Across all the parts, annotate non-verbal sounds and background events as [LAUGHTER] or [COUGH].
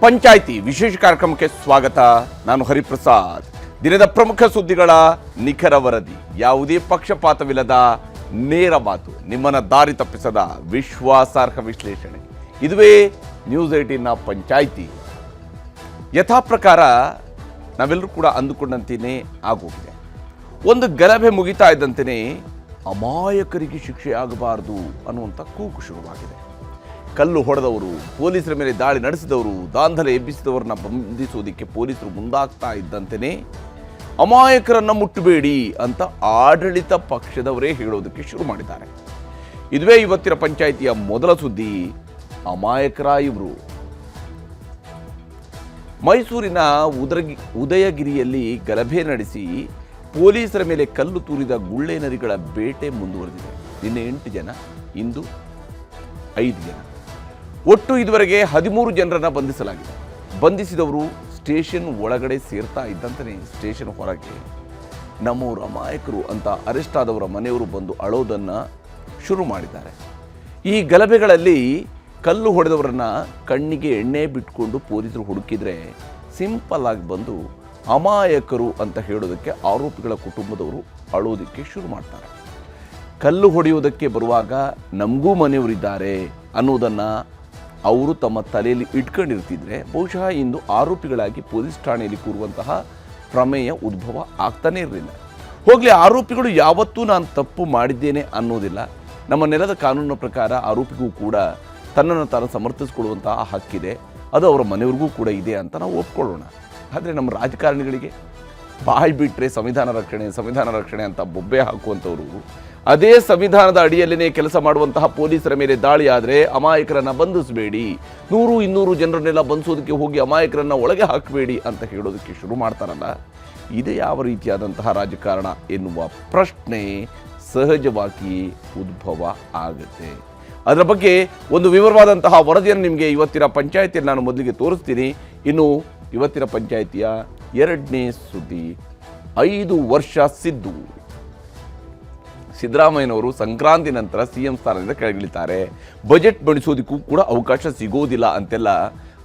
ಪಂಚಾಯಿತಿ ವಿಶೇಷ ಕಾರ್ಯಕ್ರಮಕ್ಕೆ ಸ್ವಾಗತ. ನಾನು ಹರಿಪ್ರಸಾದ್. ದಿನದ ಪ್ರಮುಖ ಸುದ್ದಿಗಳ ನಿಖರ ವರದಿ. ಯಾವುದೇ ಪಕ್ಷಪಾತವಿಲ್ಲದ ನೇರ ಮಾತು, ನಿಮ್ಮನ್ನ ದಾರಿ ತಪ್ಪಿಸದ ವಿಶ್ವಾಸಾರ್ಹ ವಿಶ್ಲೇಷಣೆ. ಇದುವೇ ನ್ಯೂಸ್ ಏಟೀನ್ನ ಪಂಚಾಯಿತಿ. ಯಥಾ ಪ್ರಕಾರ ನಾವೆಲ್ಲರೂ ಕೂಡ ಅಂದುಕೊಂಡಂತೆಯೇ ಆಗೋಗಿದೆ. ಒಂದು ಗಲಭೆ ಮುಗಿತಾ ಇದ್ದಂತೆಯೇ ಅಮಾಯಕರಿಗೆ ಶಿಕ್ಷೆ ಆಗಬಾರದು ಅನ್ನುವಂಥ ಕೂಗು ಶುರುವಾಗಿದೆ. ಕಲ್ಲು ಹೊಡೆದವರು, ಪೊಲೀಸರ ಮೇಲೆ ದಾಳಿ ನಡೆಸಿದವರು, ದಾಂಧಲೆ ಎಬ್ಬಿಸಿದವರನ್ನ ಬಂಧಿಸುವುದಕ್ಕೆ ಪೊಲೀಸರು ಮುಂದಾಗ್ತಾ ಇದ್ದಂತೆಯೇ ಅಮಾಯಕರನ್ನು ಮುಟ್ಟಬೇಡಿ ಅಂತ ಆಡಳಿತ ಪಕ್ಷದವರೇ ಹೇಳೋದಕ್ಕೆ ಶುರು ಮಾಡಿದ್ದಾರೆ. ಇದುವೇ ಇವತ್ತಿನ ಪಂಚಾಯಿತಿಯ ಮೊದಲ ಸುದ್ದಿ, ಅಮಾಯಕರ ಇವರು. ಮೈಸೂರಿನ ಉದರಗಿ, ಉದಯಗಿರಿಯಲ್ಲಿ ಗಲಭೆ ನಡೆಸಿ ಪೊಲೀಸರ ಮೇಲೆ ಕಲ್ಲು ತೂರಿದ ಗುಳ್ಳೆ ನರಿಗಳ ಬೇಟೆ ಮುಂದುವರೆದಿದೆ. ನಿನ್ನೆ ಎಂಟು ಜನ, ಇಂದು ಐದು ಜನ. ಒಟ್ಟು ಇದುವರೆಗೆ ಹದಿಮೂರು ಜನರನ್ನ ಬಂಧಿಸಲಾಗಿದೆ. ಬಂಧಿಸಿದವರು ಸ್ಟೇಷನ್ ಒಳಗಡೆ ಸೇರ್ತಾ ಇದ್ದಂತಲೇ ಸ್ಟೇಷನ್ ಹೊರಗೆ ನಮ್ಮೂರ ಅಮಾಯಕರು ಅಂತ ಅರೆಸ್ಟ್ ಆದವರ ಮನೆಯವರು ಬಂದು ಅಳೋದನ್ನು ಶುರು ಮಾಡಿದ್ದಾರೆ. ಈ ಗಲಭೆಗಳಲ್ಲಿ ಕಲ್ಲು ಹೊಡೆದವರನ್ನ ಕಣ್ಣಿಗೆ ಎಣ್ಣೆ ಬಿಟ್ಕೊಂಡು ಪೊಲೀಸರು ಹುಡುಕಿದ್ರೆ ಸಿಂಪಲ್ ಆಗಿ ಬಂದು ಅಮಾಯಕರು ಅಂತ ಹೇಳೋದಕ್ಕೆ ಆರೋಪಿಗಳ ಕುಟುಂಬದವರು ಅಳೋದಕ್ಕೆ ಶುರು ಮಾಡ್ತಾರೆ. ಕಲ್ಲು ಹೊಡೆಯುವುದಕ್ಕೆ ಬರುವಾಗ ನಮಗೂ ಮನೆಯವರಿದ್ದಾರೆ ಅನ್ನೋದನ್ನು ಅವರು ತಮ್ಮ ತಲೆಯಲ್ಲಿ ಇಟ್ಕೊಂಡಿರ್ತಿದ್ರೆ ಬಹುಶಃ ಇಂದು ಆರೋಪಿಗಳಾಗಿ ಪೊಲೀಸ್ ಠಾಣೆಯಲ್ಲಿ ಕೂರುವಂತಹ ಪ್ರಮೇಯ ಉದ್ಭವ ಆಗ್ತಾನೇ ಇರಲಿಲ್ಲ. ಹೋಗಲಿ, ಆರೋಪಿಗಳು ಯಾವತ್ತೂ ನಾನು ತಪ್ಪು ಮಾಡಿದ್ದೇನೆ ಅನ್ನೋದಿಲ್ಲ. ನಮ್ಮ ನೆಲದ ಕಾನೂನಿನ ಪ್ರಕಾರ ಆರೋಪಿಗೂ ಕೂಡ ತನ್ನನ್ನು ತಾನು ಸಮರ್ಥಿಸಿಕೊಳ್ಳುವಂತಹ ಹಕ್ಕಿದೆ. ಅದು ಅವರ ಮನೆಯವ್ರಿಗೂ ಕೂಡ ಇದೆ ಅಂತ ನಾವು ಒಪ್ಕೊಳ್ಳೋಣ. ಆದರೆ ನಮ್ಮ ರಾಜಕಾರಣಿಗಳಿಗೆ ಬಾಯಿ ಬಿಟ್ಟರೆ ಸಂವಿಧಾನ ರಕ್ಷಣೆ ಸಂವಿಧಾನ ರಕ್ಷಣೆ ಅಂತ ಬೊಬ್ಬೆ ಹಾಕುವಂಥವ್ರು ಅದೇ ಸಂವಿಧಾನದ ಅಡಿಯಲ್ಲೇ ಕೆಲಸ ಮಾಡುವಂತಹ ಪೊಲೀಸರ ಮೇಲೆ ದಾಳಿ ಆದರೆ ಅಮಾಯಕರನ್ನ ಬಂಧಿಸಬೇಡಿ. ನೂರು, ಇನ್ನೂರು ಜನರನ್ನೆಲ್ಲ ಬಂಧಿಸೋದಕ್ಕೆ ಹೋಗಿ ಅಮಾಯಕರನ್ನು ಒಳಗೆ ಹಾಕಬೇಡಿ ಅಂತ ಹೇಳೋದಕ್ಕೆ ಶುರು ಮಾಡ್ತಾರಲ್ಲ. ಇದೇ ಯಾವ ರೀತಿಯಾದಂತಹ ರಾಜಕಾರಣ ಎನ್ನುವ ಪ್ರಶ್ನೆ ಸಹಜವಾಗಿ ಉದ್ಭವ ಆಗುತ್ತೆ. ಅದರ ಬಗ್ಗೆ ಒಂದು ವಿವರವಾದಂತಹ ವರದಿಯನ್ನು ನಿಮಗೆ ಇವತ್ತಿನ ಪಂಚಾಯತಿಯಲ್ಲಿ ನಾನು ಮೊದಲಿಗೆ ತೋರಿಸ್ತೀನಿ. ಇನ್ನು ಇವತ್ತಿನ ಪಂಚಾಯಿತಿಯ ಎರಡನೇ ಸುದ್ದಿ, ಐದು ವರ್ಷ ಸಿದ್ದು. ಸಿದ್ದರಾಮಯ್ಯನವರು ಸಂಕ್ರಾಂತಿ ನಂತರ ಸಿ ಎಂ ಸ್ಥಾನದಿಂದ ಕೆಳಗಿಳಿತಾರೆ. ಬಜೆಟ್ ಬಣಿಸೋದಕ್ಕೂ ಕೂಡ ಅವಕಾಶ ಸಿಗೋದಿಲ್ಲ ಅಂತೆಲ್ಲ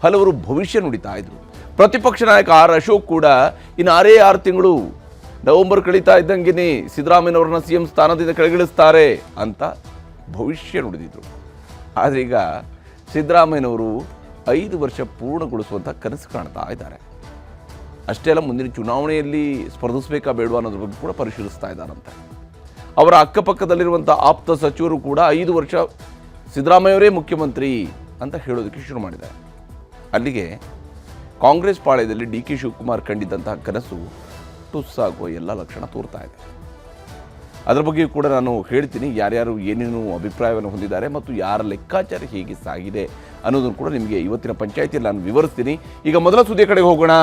ಹಲವರು ಭವಿಷ್ಯ ನುಡಿತಾ ಇದ್ರು. ಪ್ರತಿಪಕ್ಷ ನಾಯಕ ಆರ್ ಅಶೋಕ್ ಕೂಡ ಇನ್ನು ಆರೇ ಆರು ತಿಂಗಳು ನವೆಂಬರ್ ಕಳೀತಾ ಇದ್ದಂಗೆನೇ ಸಿದ್ದರಾಮಯ್ಯನವ್ರನ್ನ ಸಿ ಎಂ ಸ್ಥಾನದಿಂದ ಕೆಳಗಿಳಿಸ್ತಾರೆ ಅಂತ ಭವಿಷ್ಯ ನುಡಿದಿದ್ರು. ಆದರೆ ಈಗ ಸಿದ್ದರಾಮಯ್ಯನವರು ಐದು ವರ್ಷ ಪೂರ್ಣಗೊಳಿಸುವಂಥ ಕನಸು ಕಾಣ್ತಾ ಇದ್ದಾರೆ. ಅಷ್ಟೇ ಅಲ್ಲ ಮುಂದಿನ ಚುನಾವಣೆಯಲ್ಲಿ ಸ್ಪರ್ಧಿಸಬೇಕಾ ಬೇಡವಾ ಅನ್ನೋದ್ರ ಬಗ್ಗೆ ಕೂಡ ಪರಿಶೀಲಿಸ್ತಾ ಇದ್ದಾರಂತೆ. ಅವರ ಅಕ್ಕಪಕ್ಕದಲ್ಲಿರುವಂಥ ಆಪ್ತ ಸಚಿವರು ಕೂಡ ಐದು ವರ್ಷ ಸಿದ್ದರಾಮಯ್ಯವರೇ ಮುಖ್ಯಮಂತ್ರಿ ಅಂತ ಹೇಳೋದಕ್ಕೆ ಶುರು ಮಾಡಿದ್ದಾರೆ. ಅಲ್ಲಿಗೆ ಕಾಂಗ್ರೆಸ್ ಪಾಳ್ಯದಲ್ಲಿ ಡಿ ಕೆ ಶಿವಕುಮಾರ್ ಕಂಡಿದ್ದಂತಹ ಕನಸು ಟುಸ್ಸಾಗುವ ಎಲ್ಲ ಲಕ್ಷಣ ತೋರ್ತಾ ಇದೆ. ಅದರ ಬಗ್ಗೆ ಕೂಡ ನಾನು ಹೇಳ್ತೀನಿ, ಯಾರ್ಯಾರು ಏನೇನು ಅಭಿಪ್ರಾಯವನ್ನು ಹೊಂದಿದ್ದಾರೆ ಮತ್ತು ಯಾರ ಲೆಕ್ಕಾಚಾರ ಹೇಗೆ ಸಾಗಿದೆ ಅನ್ನೋದನ್ನು ಕೂಡ ನಿಮಗೆ ಇವತ್ತಿನ ಪಂಚಾಯತಿಯಲ್ಲಿ ನಾನು ವಿವರಿಸ್ತೀನಿ. ಈಗ ಮೊದಲ ಸುದ್ದಿಯ ಕಡೆಗೆ ಹೋಗೋಣ.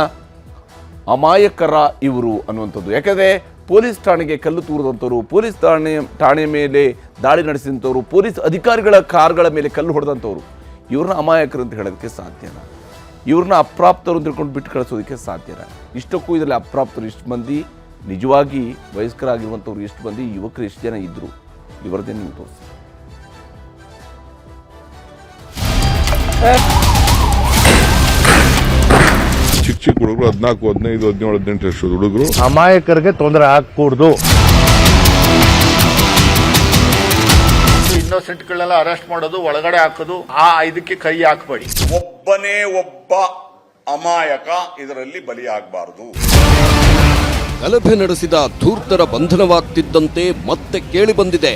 ಅಮಾಯಕರ ಇವರು ಅನ್ನುವಂಥದ್ದು. ಯಾಕಂದರೆ ಪೊಲೀಸ್ ಠಾಣೆಗೆ ಕಲ್ಲು ತೂರಿದಂಥವ್ರು, ಪೊಲೀಸ್ ಠಾಣೆ ಠಾಣೆ ಮೇಲೆ ದಾಳಿ ನಡೆಸಿದಂಥವ್ರು, ಪೊಲೀಸ್ ಅಧಿಕಾರಿಗಳ ಕಾರ್ಗಳ ಮೇಲೆ ಕಲ್ಲು ಹೊಡೆದಂಥವ್ರು. ಇವ್ರನ್ನ ಅಮಾಯಕರು ಅಂತ ಹೇಳೋದಕ್ಕೆ ಸಾಧ್ಯನ ಇವ್ರನ್ನ ಅಪ್ರಾಪ್ತರು ಅಂತ ತಿಳ್ಕೊಂಡು ಬಿಟ್ಟು ಕಳಿಸೋದಕ್ಕೆ ಸಾಧ್ಯನ ಇಷ್ಟಕ್ಕೂ ಇದರಲ್ಲಿ ಅಪ್ರಾಪ್ತರು ಇಷ್ಟು ಮಂದಿ, ನಿಜವಾಗಿ ವಯಸ್ಕರಾಗಿರುವಂಥವ್ರು ಇಷ್ಟು ಮಂದಿ, ಯುವಕರು ಎಷ್ಟು ಜನ ಇದ್ದರು ಇವರದೇ ನಿಮ್ಗೆ ತೋರಿಸಿ ಹುಡುಗರು ಹದಿನಾಲ್ಕು ಹದಿನೈದು ಹದಿನೇಳು ಹದಿನೆಂಟು ವರ್ಷದ ಹುಡುಗರು? ಅಮಾಯಕರಿಗೆ ತೊಂದರೆ ಆಗ್ಕೂಡ್ದು. ಇನ್ನೋಸೆಂಟ್ಗಳನ್ನೆಲ್ಲ ಅರೆಸ್ಟ್ ಮಾಡೋದು ಒಳಗಡೆ ಹಾಕೋದು ಆ ಇದಕ್ಕೆ ಕೈ ಹಾಕಬೇಡಿ. ಒಬ್ಬನೇ ಒಬ್ಬ ಅಮಾಯಕ ಇದರಲ್ಲಿ ಬಲಿಯಾಗಬಾರದು. ಗಲಭೆ ನಡೆಸಿದ ಧೂರ್ತರ ಬಂಧನವಾಗ್ತಿದ್ದಂತೆ ಮತ್ತೆ ಕೇಳಿ ಬಂದಿದೆ.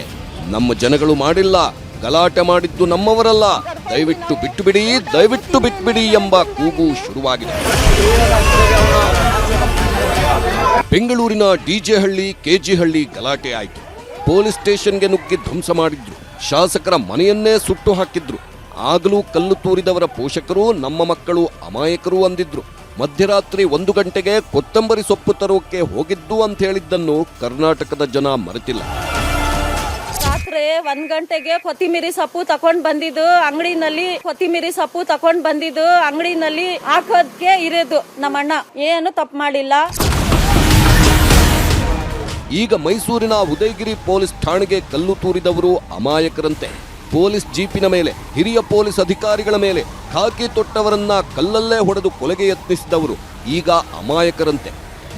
ನಮ್ಮ ಜನಗಳು ಮಾಡಿಲ್ಲ. ಗಲಾಟೆ ಮಾಡಿದ್ದು ನಮ್ಮವರಲ್ಲ. ದಯವಿಟ್ಟು ಬಿಟ್ಟುಬಿಡಿ, ದಯವಿಟ್ಟು ಬಿಟ್ಬಿಡಿ ಎಂಬ ಕೂಗು ಶುರುವಾಗಿದೆ. ಬೆಂಗಳೂರಿನ ಡಿಜೆ ಹಳ್ಳಿ ಕೆಜಿ ಹಳ್ಳಿ ಗಲಾಟೆ ಆಯಿತು. ಪೊಲೀಸ್ ಸ್ಟೇಷನ್ಗೆ ನುಗ್ಗಿ ಧ್ವಂಸ ಮಾಡಿದ್ರು. ಶಾಸಕರ ಮನೆಯನ್ನೇ ಸುಟ್ಟು ಹಾಕಿದ್ರು. ಆಗಲೂ ಕಲ್ಲು ತೂರಿದವರ ಪೋಷಕರು ನಮ್ಮ ಮಕ್ಕಳು ಅಮಾಯಕರು ಅಂದಿದ್ರು. ಮಧ್ಯರಾತ್ರಿ ಒಂದು ಗಂಟೆಗೆ ಕೊತ್ತಂಬರಿ ಸೊಪ್ಪು ತರೋಕೆ ಹೋಗಿದ್ದು ಅಂತ ಹೇಳಿದ್ದನ್ನು ಕರ್ನಾಟಕದ ಜನ ಮರೆತಿಲ್ಲ. ರಾತ್ರಿ ಒಂದ್ ಗಂಟೆಗೆ ಕೊತ್ತಿಮೀರಿ ಸೊಪ್ಪು ತಕೊಂಡ್ ಬಂದಿದ್ದು. ಅಂಗಡಿನಲ್ಲಿ ಕೊತ್ತಿಮೀರಿ ಸೊಪ್ಪು ತಕೊಂಡ್ ಬಂದಿದ್ದು. ಅಂಗಡಿನಲ್ಲಿ ಹಾಕೋದ್ಕೆ ಇರೋದು ನಮ್ಮಣ್ಣ. ಏನು ತಪ್ಪು ಮಾಡಿಲ್ಲ. ಈಗ ಮೈಸೂರಿನ ಉದಯಗಿರಿ ಪೊಲೀಸ್ ಠಾಣೆಗೆ ಕಲ್ಲು ತೂರಿದವರು ಅಮಾಯಕರಂತೆ. ಪೊಲೀಸ್ ಜೀಪಿನ ಮೇಲೆ, ಹಿರಿಯ ಪೊಲೀಸ್ ಅಧಿಕಾರಿಗಳ ಮೇಲೆ ಖಾಕಿ ತೊಟ್ಟವರನ್ನ ಕಲ್ಲಲ್ಲೇ ಹೊಡೆದು ಕೊಲೆಗೆ ಯತ್ನಿಸಿದವರು ಈಗ ಅಮಾಯಕರಂತೆ.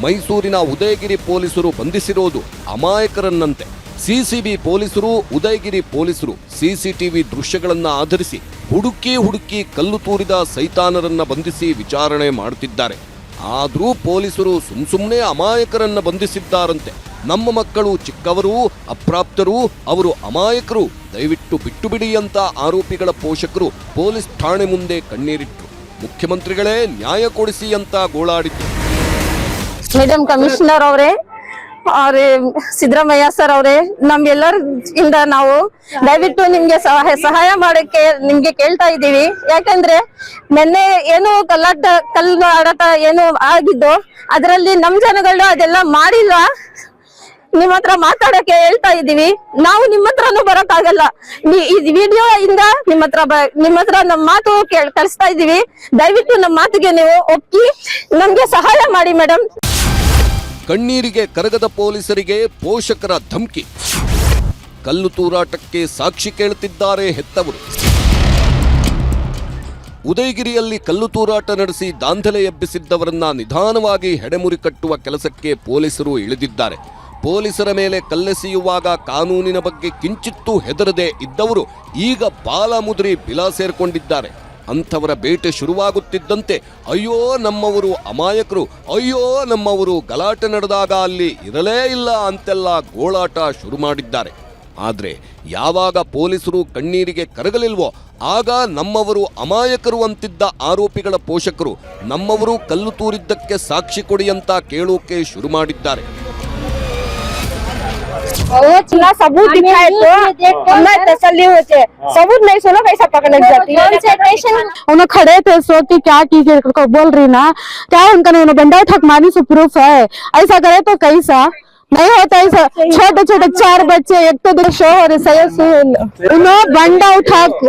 ಮೈಸೂರಿನ ಉದಯಗಿರಿ ಪೊಲೀಸರು ಬಂಧಿಸಿರೋದು ಅಮಾಯಕರನ್ನಂತೆ. ಸಿಸಿಬಿ ಪೊಲೀಸರು, ಉದಯಗಿರಿ ಪೊಲೀಸರು ಸಿಸಿಟಿವಿ ದೃಶ್ಯಗಳನ್ನ ಆಧರಿಸಿ ಹುಡುಕಿ ಹುಡುಕಿ ಕಲ್ಲು ತೂರಿದ ಸೈತಾನರನ್ನ ಬಂಧಿಸಿ ವಿಚಾರಣೆ ಮಾಡುತ್ತಿದ್ದಾರೆ. ಆದರೂ ಪೊಲೀಸರು ಸುಮ್ ಸುಮ್ಮನೆ ಅಮಾಯಕರನ್ನ ಬಂಧಿಸಿದ್ದಾರಂತೆ. ನಮ್ಮ ಮಕ್ಕಳು ಚಿಕ್ಕವರು, ಅಪ್ರಾಪ್ತರು, ಅವರು ಅಮಾಯಕರು, ದಯವಿಟ್ಟು ಬಿಟ್ಟು ಬಿಡಿ ಅಂತ ಆರೋಪಿಗಳ ಪೋಷಕರು ಪೊಲೀಸ್ ಠಾಣೆ ಮುಂದೆ ಕಣ್ಣೀರಿಟ್ಟರು ಮುಖ್ಯಮಂತ್ರಿಗಳೇ ನ್ಯಾಯ ಕೊಡಿಸಿ ಅಂತ ಗೋಳಾಡಿದ್ರು. ಮೇಡಮ್ ಕಮಿಷನರ್ ಅವರೇ ಅವ್ರೆ ಸಿದ್ದರಾಮಯ್ಯ ಸರ್ ಅವರೇ, ನಮ್ಗೆಲ್ಲರ ಇಂದ ನಾವು ದಯವಿಟ್ಟು ನಿಮ್ಗೆ ಸಹಾಯ ಸಹಾಯ ಮಾಡಕ್ಕೆ ನಿಮ್ಗೆ ಕೇಳ್ತಾ ಇದ್ದೀವಿ. ಯಾಕಂದ್ರೆ ನಿನ್ನೆ ಏನು ಕಲ್ಲಾಟ ಕಲ್ಲು ಆಡಾಟ ಏನು ಆಗಿದ್ದು, ಅದರಲ್ಲಿ ನಮ್ ಜನಗಳು ಅದೆಲ್ಲ ಮಾಡಿಲ್ಲ. ನಿಮ್ ಹತ್ರ ಮಾತಾಡಕ್ಕೆ ಹೇಳ್ತಾ ಇದೀವಿ ನಾವು ನಿಮ್ಮ ಹತ್ರನೂ ಬರೋಕ್ಕಾಗಲ್ಲ. ವಿಡಿಯೋ ಇಂದ ನಿಮ್ಮ ಹತ್ರ ಬ- ನಿಮ್ ಹತ್ರ ನಮ್ಮ ಮಾತು ಕೇಳ್, ಕಳಿಸ್ತಾ ಇದೀವಿ ದಯವಿಟ್ಟು ನಮ್ಮ ಮಾತಿಗೆ ನೀವು ಒಪ್ಪಿ, ನಮ್ಗೆ ಸಹಾಯ ಮಾಡಿ ಮೇಡಮ್ ಕಣ್ಣೀರಿಗೆ ಕರಗದ ಪೊಲೀಸರಿಗೆ ಪೋಷಕರ ಧಮಕಿ. ಕಲ್ಲು ತೂರಾಟಕ್ಕೆ ಸಾಕ್ಷಿ ಕೇಳುತ್ತಿದ್ದಾರೆ ಹೆತ್ತವರು. ಉದಯಗಿರಿಯಲ್ಲಿ ಕಲ್ಲು ತೂರಾಟ ನಡೆಸಿ ದಾಂಧಲೆ ಎಬ್ಬಿಸಿದ್ದವರನ್ನ ನಿಧಾನವಾಗಿ ಹೆಡೆಮುರಿ ಕಟ್ಟುವ ಕೆಲಸಕ್ಕೆ ಪೊಲೀಸರು ಇಳಿದಿದ್ದಾರೆ. ಪೊಲೀಸರ ಮೇಲೆ ಕಲ್ಲೆಸೆಯುವಾಗ ಕಾನೂನಿನ ಬಗ್ಗೆ ಕಿಂಚಿತ್ತೂ ಹೆದರದೆ ಇದ್ದವರು ಈಗ ಬಾಲ ಮುದ್ರಿ ಬಿಲ ಸೇರ್ಕೊಂಡಿದ್ದಾರೆ. ಅಂಥವರ ಬೇಟೆ ಶುರುವಾಗುತ್ತಿದ್ದಂತೆ, ಅಯ್ಯೋ ನಮ್ಮವರು ಅಮಾಯಕರು, ಅಯ್ಯೋ ನಮ್ಮವರು ಗಲಾಟೆ ನಡೆದಾಗ ಅಲ್ಲಿ ಇರಲೇ ಇಲ್ಲ ಅಂತೆಲ್ಲ ಗೋಳಾಟ ಶುರು ಮಾಡಿದ್ದಾರೆ ಆದರೆ ಯಾವಾಗ ಪೊಲೀಸರು ಕಣ್ಣೀರಿಗೆ ಕರಗಲಿಲ್ವೋ, ಆಗ ನಮ್ಮವರು ಅಮಾಯಕರು ಅಂತಿದ್ದ ಆರೋಪಿಗಳ ಪೋಷಕರು ನಮ್ಮವರು ಕಲ್ಲು ತೂರಿದ್ದಕ್ಕೆ ಸಾಕ್ಷಿ ಕೊಡಿ ಅಂತ ಕೇಳೋಕೆ ಶುರು ಮಾಡಿದ್ದಾರೆ वो इतना सबूत दिखाए तो हमें तसल्ली हो जाए सबूत नहीं सुनो कैसा पकड़ जाती है उन्हें खड़े थे सो कि क्या की बोल रही ना क्या उनका उन्होंने बंडा ठक मारी से प्रूफ है ऐसा करे तो कैसा नहीं होता ऐसा छोटे छोटे चार बच्चे एक तो देखो शोहर है सैयद सुहेल उन्हें बंडा उठा को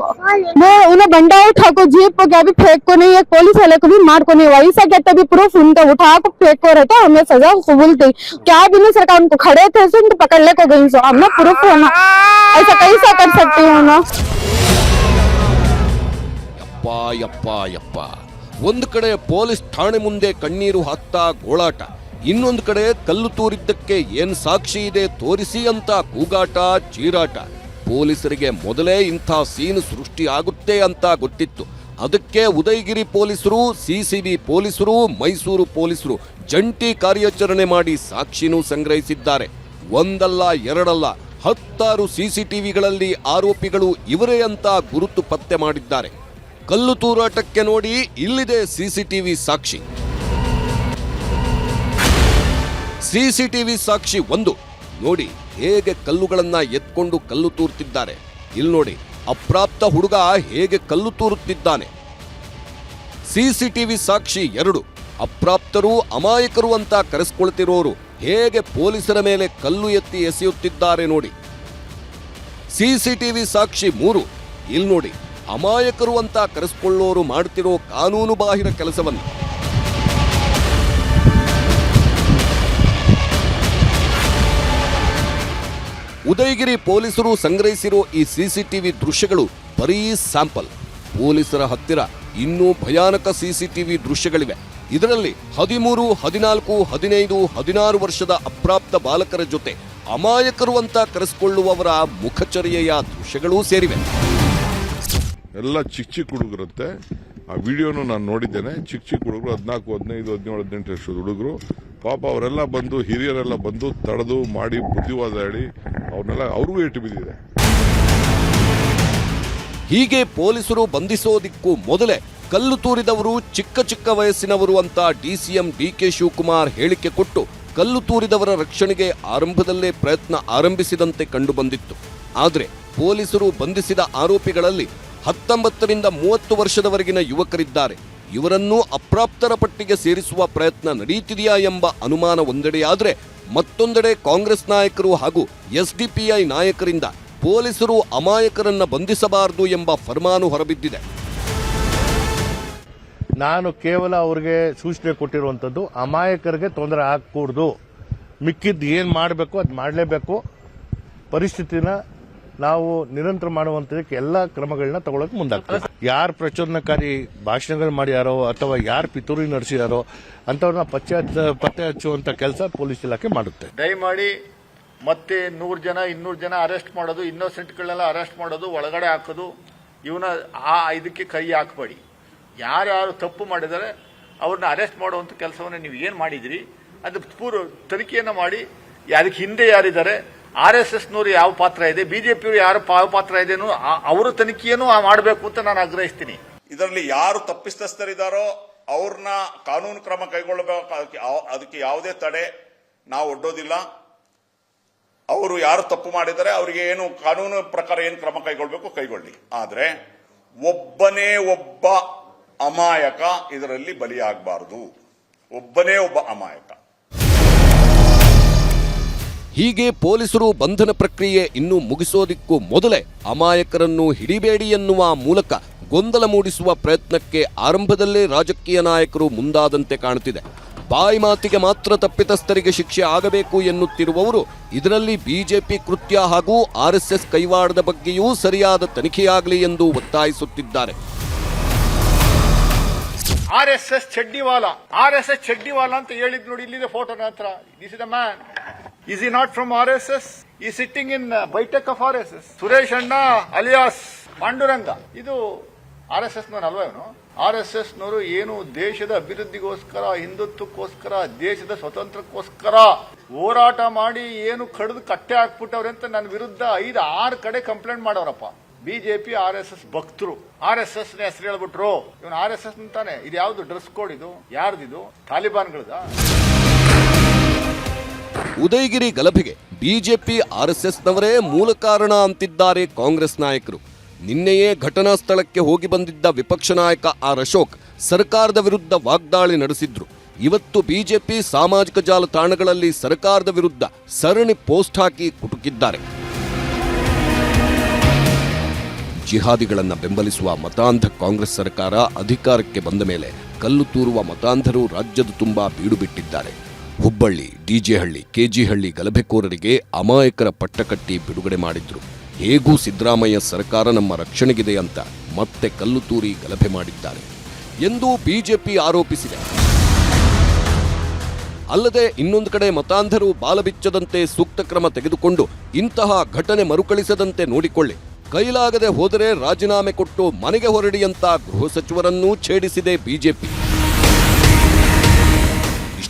वो उन्हें बंडा उठा को जीप को क्या भी फेंक को नहीं एक पुलिस वाले को भी मार को नहीं वैसा कहते भी प्रूफ उनका उठा को फेंक को रहता हमें सजा कबूल थी क्या भी नहीं सरकार उनको खड़े थे सो उनको पकड़ ले को गई सो हमें प्रूफ होना ऐसा कैसा कर सकती हूँ ना ಯಪ್ಪ ಯಪ್ಪ ಯಪ್ಪ ಒಂದು ಕಡೆ ಪೊಲೀಸ್ ಠಾಣೆ ಮುಂದೆ ಕಣ್ಣೀರು ಹಾಕ್ತಾ ಗೋಳಾಟ ಇನ್ನೊಂದು ಕಡೆ ಕಲ್ಲು ತೂರಿದ್ದಕ್ಕೆ ಏನ್ ಸಾಕ್ಷಿ ಇದೆ ತೋರಿಸಿ ಅಂತ ಕೂಗಾಟ, ಚೀರಾಟ. ಪೊಲೀಸರಿಗೆ ಮೊದಲೇ ಇಂಥ ಸೀನ್ ಸೃಷ್ಟಿ ಆಗುತ್ತೆ ಅಂತ ಗೊತ್ತಿತ್ತು. ಅದಕ್ಕೆ ಉದಯಗಿರಿ ಪೊಲೀಸರು, ಸಿಸಿಬಿ ಪೊಲೀಸರು, ಮೈಸೂರು ಪೊಲೀಸರು ಜಂಟಿ ಕಾರ್ಯಾಚರಣೆ ಮಾಡಿ ಸಾಕ್ಷಿನೂ ಸಂಗ್ರಹಿಸಿದ್ದಾರೆ. ಒಂದಲ್ಲ, ಎರಡಲ್ಲ, ಹತ್ತಾರು ಸಿಸಿಟಿವಿಗಳಲ್ಲಿ ಆರೋಪಿಗಳು ಇವರೇ ಅಂತ ಗುರುತು ಪತ್ತೆ ಮಾಡಿದ್ದಾರೆ. ಕಲ್ಲು ತೂರಾಟಕ್ಕೆ ನೋಡಿ ಇಲ್ಲಿದೆ ಸಿಸಿಟಿವಿ ಸಾಕ್ಷಿ. ಸಿಸಿಟಿವಿ ಸಾಕ್ಷಿ ಒಂದು. ನೋಡಿ ಹೇಗೆ ಕಲ್ಲುಗಳನ್ನ ಎತ್ಕೊಂಡು ಕಲ್ಲು ತೂರ್ತಿದ್ದಾರೆ. ಇಲ್ಲಿ ನೋಡಿ, ಅಪ್ರಾಪ್ತ ಹುಡುಗ ಹೇಗೆ ಕಲ್ಲು ತೂರುತ್ತಿದ್ದಾನೆ. ಸಿಸಿಟಿವಿ ಸಾಕ್ಷಿ ಎರಡು. ಅಪ್ರಾಪ್ತರು ಅಮಾಯಕರು ಅಂತ ಕರೆಸ್ಕೊಳ್ತಿರೋರು ಹೇಗೆ ಪೊಲೀಸರ ಮೇಲೆ ಕಲ್ಲು ಎತ್ತಿ ಎಸೆಯುತ್ತಿದ್ದಾರೆ ನೋಡಿ. ಸಿಸಿಟಿವಿ ಸಾಕ್ಷಿ ಮೂರು. ಇಲ್ಲಿ ನೋಡಿ, ಅಮಾಯಕರು ಅಂತ ಕರೆಸ್ಕೊಳ್ಳೋರು ಮಾಡ್ತಿರೋ ಕಾನೂನು ಬಾಹಿರ ಕೆಲಸವನ್ನು. ಉದಯಗಿರಿ ಪೊಲೀಸರು ಸಂಗ್ರಹಿಸಿರೋ ಈ ಸಿಸಿಟಿವಿ ದೃಶ್ಯಗಳು ಬರೀ ಸ್ಯಾಂಪಲ್. ಪೊಲೀಸರ ಹತ್ತಿರ ಇನ್ನೂ ಭಯಾನಕ ಸಿಸಿಟಿವಿ ದೃಶ್ಯಗಳಿವೆ. ಇದರಲ್ಲಿ ಹದಿಮೂರು, ಹದಿನಾಲ್ಕು, ಹದಿನೈದು, ಹದಿನಾರು ವರ್ಷದ ಅಪ್ರಾಪ್ತ ಬಾಲಕರ ಜೊತೆ ಅಮಾಯಕರು ಅಂತ ಕರೆಸಿಕೊಳ್ಳುವವರ ಮುಖಚರ್ಯೆಯ ದೃಶ್ಯಗಳೂ ಸೇರಿವೆ. ಎಲ್ಲ ಚಿಕ್ಕ ಚಿಕ್ಕ ಹುಡುಗರಂತೆ. ಆ ವಿಡಿಯೋನು ನಾನು ನೋಡಿದ್ದೇನೆ. ಚಿಕ್ಕ ಚಿಕ್ಕ ಹುಡುಗರು, ಹದಿನಾಲ್ಕು, ಹದಿನೈದು, ಹದಿನೇಳು, ಹದಿನೆಂಟು ವರ್ಷದ ಹುಡುಗರು. ಪಾಪ ಅವರೆಲ್ಲ ಬಂದು, ಹಿರಿಯರೆಲ್ಲ ಬಂದು ತಡೆದು ಮಾಡಿ ಬುದ್ಧಿವಾದ ಹೇಳಿ ಅವ್ರನ್ನೆಲ್ಲ ಅವ್ರಿಗೂ ಏಟು ಬಿದ್ದಿದೆ. ಹೀಗೆ ಪೊಲೀಸರು ಬಂಧಿಸೋದಿಕ್ಕೂ ಮೊದಲೇ ಕಲ್ಲು ತೂರಿದವರು, ಚಿಕ್ಕ ಚಿಕ್ಕ ವಯಸ್ಸಿನವರು ಅಂತ ಡಿಸಿಎಂ ಡಿಕೆ ಶಿವಕುಮಾರ್ ಹೇಳಿಕೆ ಕೊಟ್ಟು ಕಲ್ಲು ತೂರಿದವರ ರಕ್ಷಣೆಗೆ ಆರಂಭದಲ್ಲೇ ಪ್ರಯತ್ನ ಆರಂಭಿಸಿದಂತೆ ಕಂಡುಬಂದಿತ್ತು. ಆದರೆ ಪೊಲೀಸರು ಬಂಧಿಸಿದ ಆರೋಪಿಗಳಲ್ಲಿ ಹತ್ತೊಂಬತ್ತರಿಂದ ಮೂವತ್ತು ವರ್ಷದವರೆಗಿನ ಯುವಕರಿದ್ದಾರೆ. ಇವರನ್ನು ಅಪ್ರಾಪ್ತರ ಪಟ್ಟಿಗೆ ಸೇರಿಸುವ ಪ್ರಯತ್ನ ನಡೆಯುತ್ತಿದೆಯಾ ಎಂಬ ಅನುಮಾನ ಒಂದೆಡೆಯಾದರೆ ಮತ್ತೊಂದೆಡೆ ಕಾಂಗ್ರೆಸ್ ನಾಯಕರು ಹಾಗೂ ಎಸ್ಡಿಪಿಐ ನಾಯಕರಿಂದ ಪೊಲೀಸರು ಅಮಾಯಕರನ್ನು ಬಂಧಿಸಬಾರದು ಎಂಬ ಫರ್ಮಾನು ಹೊರಬಿದ್ದಿದೆ. ನಾನು ಕೇವಲ ಅವ್ರಿಗೆ ಸೂಚನೆ ಕೊಟ್ಟಿರುವಂಥದ್ದು, ಅಮಾಯಕರಿಗೆ ತೊಂದರೆ ಆಗಕೂಡ್ದು. ಮಿಕ್ಕಿದ್ದು ಏನು ಮಾಡಬೇಕು, ಅದು ಮಾಡಲೇಬೇಕು. ಪರಿಸ್ಥಿತಿನ ನಾವು ನಿರಂತರ ಮಾಡುವಂತದಕ್ಕೆ ಎಲ್ಲ ಕ್ರಮಗಳನ್ನ ತಗೊಳಕ್ ಮುಂದಾಗ್ತದೆ. ಯಾರು ಪ್ರಚೋದನಕಾರಿ ಭಾಷಣಗಳು ಮಾಡ್ಯಾರೋ ಅಥವಾ ಯಾರು ಪಿತೂರಿ ನಡೆಸಿದಾರೋ ಅಂತವ್ರನ್ನ ಪಚ್ಚೆ ಪತ್ತೆ ಹಚ್ಚುವಂತ ಕೆಲಸ ಪೊಲೀಸ್ ಇಲಾಖೆ ಮಾಡುತ್ತೆ. ದಯಮಾಡಿ ಮತ್ತೆ ನೂರು ಜನ, ಇನ್ನೂರು ಜನ ಅರೆಸ್ಟ್ ಮಾಡೋದು, ಇನ್ನೋಸೆಂಟ್ಗಳನ್ನೆಲ್ಲ ಅರೆಸ್ಟ್ ಮಾಡೋದು, ಒಳಗಡೆ ಹಾಕೋದು, ಇವನ ಆ ಇದಕ್ಕೆ ಕೈ ಹಾಕಬೇಡಿ. ಯಾರ್ಯಾರು ತಪ್ಪು ಮಾಡಿದರೆ ಅವ್ರನ್ನ ಅರೆಸ್ಟ್ ಮಾಡುವಂಥ ಕೆಲಸವನ್ನು ನೀವು ಏನು ಮಾಡಿದ್ರಿ? ಅದು ಪೂರ್ವ ತನಿಖೆಯನ್ನು ಮಾಡಿ, ಅದಕ್ಕೆ ಹಿಂದೆ ಯಾರಿದ್ದಾರೆ ಆರ್ ಎಸ್ ಎಸ್ನವ್ರು ಯಾವ ಪಾತ್ರ ಇದೆ ಬಿಜೆಪಿಯವರು ಯಾರು ಯಾವ ಪಾತ್ರ ಇದೆ ಅವರ ತನಿಖೆಯನ್ನು ಮಾಡಬೇಕು ಅಂತ ನಾನು ಆಗ್ರಹಿಸ್ತೀನಿ. ಇದರಲ್ಲಿ ಯಾರು ತಪ್ಪಿಸ್ತಸ್ಥರಿದ್ದಾರೋ ಅವ್ರನ್ನ ಕಾನೂನು ಕ್ರಮ ಕೈಗೊಳ್ಳಬೇಕು, ಅದಕ್ಕೆ ಅದಕ್ಕೆ ಯಾವುದೇ ತಡೆ ನಾವು ಒಡ್ಡೋದಿಲ್ಲ. ಅವರು ಯಾರು ತಪ್ಪು ಮಾಡಿದರೆ ಅವರಿಗೆ ಏನು ಕಾನೂನು ಪ್ರಕಾರ ಏನು ಕ್ರಮ ಕೈಗೊಳ್ಳಬೇಕು ಕೈಗೊಳ್ಳಿ. ಆದರೆ ಒಬ್ಬನೇ ಒಬ್ಬ ಅಮಾಯಕ ಇದರಲ್ಲಿ ಬಲಿಯಾಗಬಾರದು. ಒಬ್ಬನೇ ಒಬ್ಬ ಅಮಾಯಕ. ಹೀಗೆ ಪೊಲೀಸರು ಬಂಧನ ಪ್ರಕ್ರಿಯೆ ಇನ್ನೂ ಮುಗಿಸೋದಿಕ್ಕೂ ಮೊದಲೇ ಅಮಾಯಕರನ್ನು ಹಿಡಿಬೇಡಿ ಎನ್ನುವ ಮೂಲಕ ಗೊಂದಲ ಮೂಡಿಸುವ ಪ್ರಯತ್ನಕ್ಕೆ ಆರಂಭದಲ್ಲೇ ರಾಜಕೀಯ ನಾಯಕರು ಮುಂದಾದಂತೆ ಕಾಣುತ್ತಿದೆ. ಬಾಯಿ ಮಾತಿಗೆ ಮಾತ್ರ ತಪ್ಪಿತಸ್ಥರಿಗೆ ಶಿಕ್ಷೆ ಆಗಬೇಕು ಎನ್ನುತ್ತಿರುವವರು ಇದರಲ್ಲಿ ಬಿಜೆಪಿ ಕೃತ್ಯ ಹಾಗೂ ಆರ್ಎಸ್ಎಸ್ ಕೈವಾಡದ ಬಗ್ಗೆಯೂ ಸರಿಯಾದ ತನಿಖೆಯಾಗಲಿ ಎಂದು ಒತ್ತಾಯಿಸುತ್ತಿದ್ದಾರೆ. ಆರ್ ಎಸ್ ಎಸ್ ಚಡ್ಡಿವಾಲ ಆರ್ ಎಸ್ ಎಸ್ ಚಡ್ಡಿವಾಲ ಅಂತ ಹೇಳಿದ್ ನೋಡಿ ಇಲ್ಲಿದೆ ಫೋಟೋ ಹತ್ರ this is man is he not from R S S he sitting in ಬೈಟೆಕ್ of R S S Suresh ಅಣ್ಣ ಅಲಿಯಾಸ್ ಪಾಂಡುರಂಗ ಇದು ಆರ್ ಎಸ್ ಎಸ್ ಅಲ್ವಾ ಇವನು? ಆರ್ ಎಸ್ ಎಸ್ ನವರು ಏನು ದೇಶದ ಅಭಿವೃದ್ಧಿಗೋಸ್ಕರ, ಹಿಂದುತ್ವಕ್ಕೋಸ್ಕರ, ದೇಶದ ಸ್ವತಂತ್ರಕ್ಕೋಸ್ಕರ ಹೋರಾಟ ಮಾಡಿ ಏನು ಕಡಿದು ಕಟ್ಟೆ ಹಾಕ್ಬಿಟ್ಟವ್ರೆ ಅಂತ ನನ್ನ ವಿರುದ್ಧ ಐದು, ಆರು ಕಡೆ ಕಂಪ್ಲೇಂಟ್ ಮಾಡವ್ರಪ್ಪ ಬಿಜೆಪಿ ಆರ್ ಎಸ್ ಎಸ್ ಭಕ್ತರು. ಆರ್ ಎಸ್ ಎಸ್ ಹೆಸರು ಹೇಳ್ಬಿಟ್ರು. ಇವನು ಆರ್ ಎಸ್ ಎಸ್ ಅಂತಾನೆ. ಇದು ಯಾವ್ದು ಡ್ರೆಸ್ ಕೋಡ್ ಇದು? ಯಾರ್ದಿದು? ತಾಲಿಬಾನ್ಗಳದ? ಉದಯಗಿರಿ ಗಲಭೆಗೆ ಬಿಜೆಪಿ ಆರ್ಎಸ್ಎಸ್ನವರೇ ಮೂಲ ಕಾರಣ ಅಂತಿದ್ದಾರೆ ಕಾಂಗ್ರೆಸ್ ನಾಯಕರು. ನಿನ್ನೆಯೇ ಘಟನಾ ಸ್ಥಳಕ್ಕೆ ಹೋಗಿ ಬಂದಿದ್ದ ವಿಪಕ್ಷ ನಾಯಕ ಆರ್ ಅಶೋಕ್ ಸರ್ಕಾರದ ವಿರುದ್ಧ ವಾಗ್ದಾಳಿ ನಡೆಸಿದ್ರು. ಇವತ್ತು ಬಿಜೆಪಿ ಸಾಮಾಜಿಕ ಜಾಲತಾಣಗಳಲ್ಲಿ ಸರ್ಕಾರದ ವಿರುದ್ಧ ಸರಣಿ ಪೋಸ್ಟ್ ಹಾಕಿ ಕುಟುಕಿದ್ದಾರೆ. ಜಿಹಾದಿಗಳನ್ನು ಬೆಂಬಲಿಸುವ ಮತಾಂಧ ಕಾಂಗ್ರೆಸ್ ಸರ್ಕಾರ ಅಧಿಕಾರಕ್ಕೆ ಬಂದ ಮೇಲೆ ಕಲ್ಲು ತೂರುವ ಮತಾಂಧರು ರಾಜ್ಯದ ತುಂಬಾ ಬೀಡು ಬಿಟ್ಟಿದ್ದಾರೆ ಹುಬ್ಬಳ್ಳಿ ಡಿಜೆಹಳ್ಳಿ ಕೆಜಿಹಳ್ಳಿ ಗಲಭೆಕೋರರಿಗೆ ಅಮಾಯಕರ ಪಟ್ಟಕಟ್ಟಿ ಬಿಡುಗಡೆ ಮಾಡಿದ್ರು. ಹೇಗೂ ಸಿದ್ದರಾಮಯ್ಯ ಸರ್ಕಾರ ನಮ್ಮ ರಕ್ಷಣೆಗಿದೆ ಅಂತ ಮತ್ತೆ ಕಲ್ಲು ತೂರಿ ಗಲಭೆ ಮಾಡಿದ್ದಾರೆ ಎಂದು ಬಿಜೆಪಿ ಆರೋಪಿಸಿದೆ. ಅಲ್ಲದೆ ಇನ್ನೊಂದು ಕಡೆ ಮತಾಂಧರು ಬಾಲಬಿಚ್ಚದಂತೆ ಸೂಕ್ತ ಕ್ರಮ ತೆಗೆದುಕೊಂಡು ಇಂತಹ ಘಟನೆ ಮರುಕಳಿಸದಂತೆ ನೋಡಿಕೊಳ್ಳಿ. ಕೈಲಾಗದೆ ಹೋದರೆ ರಾಜೀನಾಮೆ ಕೊಟ್ಟು ಮನೆಗೆ ಹೊರಡಿ ಅಂತ ಗೃಹ ಸಚಿವರನ್ನೂ ಛೇಡಿಸಿದೆ ಬಿಜೆಪಿ.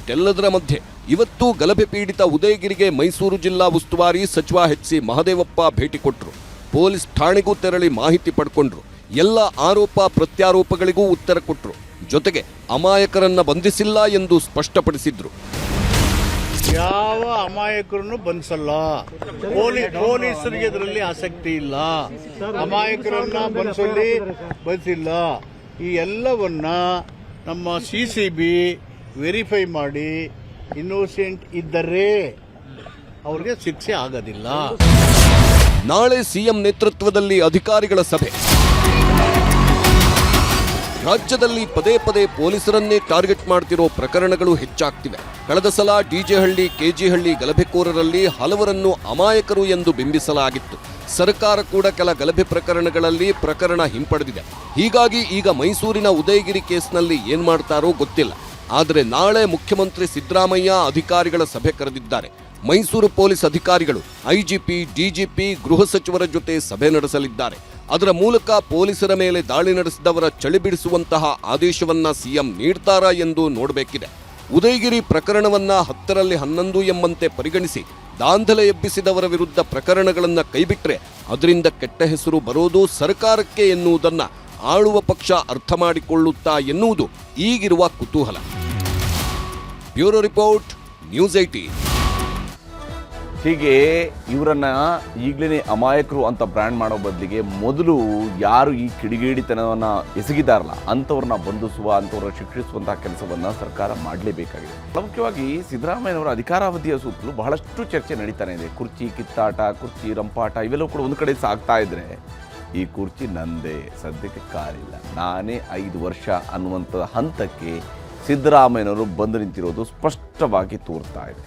ಇಷ್ಟೆಲ್ಲದರ ಮಧ್ಯೆ ಇವತ್ತು ಗಲಭೆ ಪೀಡಿತ ಉದಯಗಿರಿಗೆ ಮೈಸೂರು ಜಿಲ್ಲಾ ಉಸ್ತುವಾರಿ ಸಚಿವ ಎಚ್ ಸಿ ಮಹದೇವಪ್ಪ ಭೇಟಿ ಕೊಟ್ಟರು ಪೊಲೀಸ್ ಠಾಣೆಗೂ ತೆರಳಿ ಮಾಹಿತಿ ಪಡ್ಕೊಂಡ್ರು. ಎಲ್ಲ ಆರೋಪ ಪ್ರತ್ಯಾರೋಪಗಳಿಗೂ ಉತ್ತರ ಕೊಟ್ಟರು ಜೊತೆಗೆ ಅಮಾಯಕರನ್ನ ಬಂಧಿಸಿಲ್ಲ ಎಂದು ಸ್ಪಷ್ಟಪಡಿಸಿದ್ರು. ಯಾವ ಅಮಾಯಕರನ್ನು ಬಂಧಿಸಲ್ಲ. ಪೊಲೀಸ್ ಪೊಲೀಸರಿಗೆ ಇದರಲ್ಲಿ ಆಸಕ್ತಿ ಇಲ್ಲ. ಅಮಾಯಕರನ್ನ ಬಂಧಿಸಲಿ, ಬಂಧಿಸಿಲ್ಲ. ಈ ಎಲ್ಲವನ್ನ ನಮ್ಮ ಸಿ ಸಿ ಬಿ ವೆರಿಫೈ ಮಾಡಿ ಇನ್ನೋಸೆಂಟ್ ಇದ್ದರೆ ಅವ್ರಿಗೆ ಶಿಕ್ಷೆ ಆಗೋದಿಲ್ಲ. ನಾಳೆ ಸಿಎಂ ನೇತೃತ್ವದಲ್ಲಿ ಅಧಿಕಾರಿಗಳ ಸಭೆ. ರಾಜ್ಯದಲ್ಲಿ ಪದೇ ಪದೇ ಪೊಲೀಸರನ್ನೇ ಟಾರ್ಗೆಟ್ ಮಾಡ್ತಿರೋ ಪ್ರಕರಣಗಳು ಹೆಚ್ಚಾಗ್ತಿವೆ. ಕಳೆದ ಸಲ ಡಿಜೆಹಳ್ಳಿ ಕೆಜಿಹಳ್ಳಿ ಗಲಭೆಕೋರರಲ್ಲಿ ಹಲವರನ್ನು ಅಮಾಯಕರು ಎಂದು ಬಿಂಬಿಸಲಾಗಿತ್ತು. ಸರ್ಕಾರ ಕೂಡ ಕೆಲ ಗಲಭೆ ಪ್ರಕರಣಗಳಲ್ಲಿ ಪ್ರಕರಣ ಹಿಂಪಡೆದಿದೆ. ಹೀಗಾಗಿ ಈಗ ಮೈಸೂರಿನ ಉದಯಗಿರಿ ಕೇಸ್ನಲ್ಲಿ ಏನ್ ಮಾಡ್ತಾರೋ ಗೊತ್ತಿಲ್ಲ. ಆದರೆ ನಾಳೆ ಮುಖ್ಯಮಂತ್ರಿ ಸಿದ್ದರಾಮಯ್ಯ ಅಧಿಕಾರಿಗಳ ಸಭೆ ಕರೆದಿದ್ದಾರೆ. ಮೈಸೂರು ಪೊಲೀಸ್ ಅಧಿಕಾರಿಗಳು, ಐಜಿಪಿ, ಡಿಜಿಪಿ, ಗೃಹ ಸಚಿವರ ಜೊತೆ ಸಭೆ ನಡೆಸಲಿದ್ದಾರೆ. ಅದರ ಮೂಲಕ ಪೊಲೀಸರ ಮೇಲೆ ದಾಳಿ ನಡೆಸಿದವರ ಚಳಿ ಬಿಡಿಸುವಂತಹ ಆದೇಶವನ್ನ ಸಿಎಂ ನೀಡ್ತಾರಾ ಎಂದು ನೋಡಬೇಕಿದೆ. ಉದಯಗಿರಿ ಪ್ರಕರಣವನ್ನ ಹತ್ತರಲ್ಲಿ ಹನ್ನೊಂದು ಎಂಬಂತೆ ಪರಿಗಣಿಸಿ ದಾಂಧಲೆ ಎಬ್ಬಿಸಿದವರ ವಿರುದ್ಧ ಪ್ರಕರಣಗಳನ್ನು ಕೈಬಿಟ್ರೆ ಅದರಿಂದ ಕೆಟ್ಟ ಹೆಸರು ಬರೋದು ಸರ್ಕಾರಕ್ಕೆ ಎನ್ನುವುದನ್ನು ಆಳುವ ಪಕ್ಷ ಅರ್ಥ ಮಾಡಿಕೊಳ್ಳುತ್ತಾ ಎನ್ನುವುದು ಈಗಿರುವ ಕುತೂಹಲ. ಬ್ಯೂರೋ ರಿಪೋರ್ಟ್, ನ್ಯೂಸ್ ಏಟೀನ್ ಹೀಗೆ ಇವರನ್ನ ಈಗಲೇ ಅಮಾಯಕರು ಅಂತ ಬ್ರ್ಯಾಂಡ್ ಮಾಡೋ ಬದಲಿಗೆ ಮೊದಲು ಯಾರು ಈ ಕಿಡಿಗೇಡಿತನವನ್ನ ಎಸಗಿದಾರಲ್ಲ ಅಂಥವ್ರನ್ನ ಬಂಧಿಸುವ, ಅಂಥವ್ರನ್ನ ಶಿಕ್ಷಿಸುವಂತಹ ಕೆಲಸವನ್ನ ಸರ್ಕಾರ ಮಾಡಲೇಬೇಕಾಗಿದೆ. ಮುಖ್ಯವಾಗಿ ಸಿದ್ದರಾಮಯ್ಯನವರ ಅಧಿಕಾರಾವಧಿಯ ಸುತ್ತಲೂ ಬಹಳಷ್ಟು ಚರ್ಚೆ ನಡೀತಾನೆ ಇದೆ. ಕುರ್ಚಿ, ಕಿತ್ತಾಟ, ಕುರ್ಚಿ, ರಂಪಾಟ ಇವೆಲ್ಲವೂ ಕೂಡ ಒಂದು ಕಡೆ ಸಾಗ್ತಾ ಇದ್ರೆ ಈ ಕುರ್ಚಿ ನಂದೇ. ಸದ್ಯಕ್ಕೆ ಕಾರಿಲ್ಲ ನಾನೇ ಐದು ವರ್ಷ ಅನ್ನುವಂಥ ಹಂತಕ್ಕೆ ಸಿದ್ದರಾಮಯ್ಯನವರು ಬಂದು ನಿಂತಿರೋದು ಸ್ಪಷ್ಟವಾಗಿ ತೋರ್ತಾ ಇದೆ.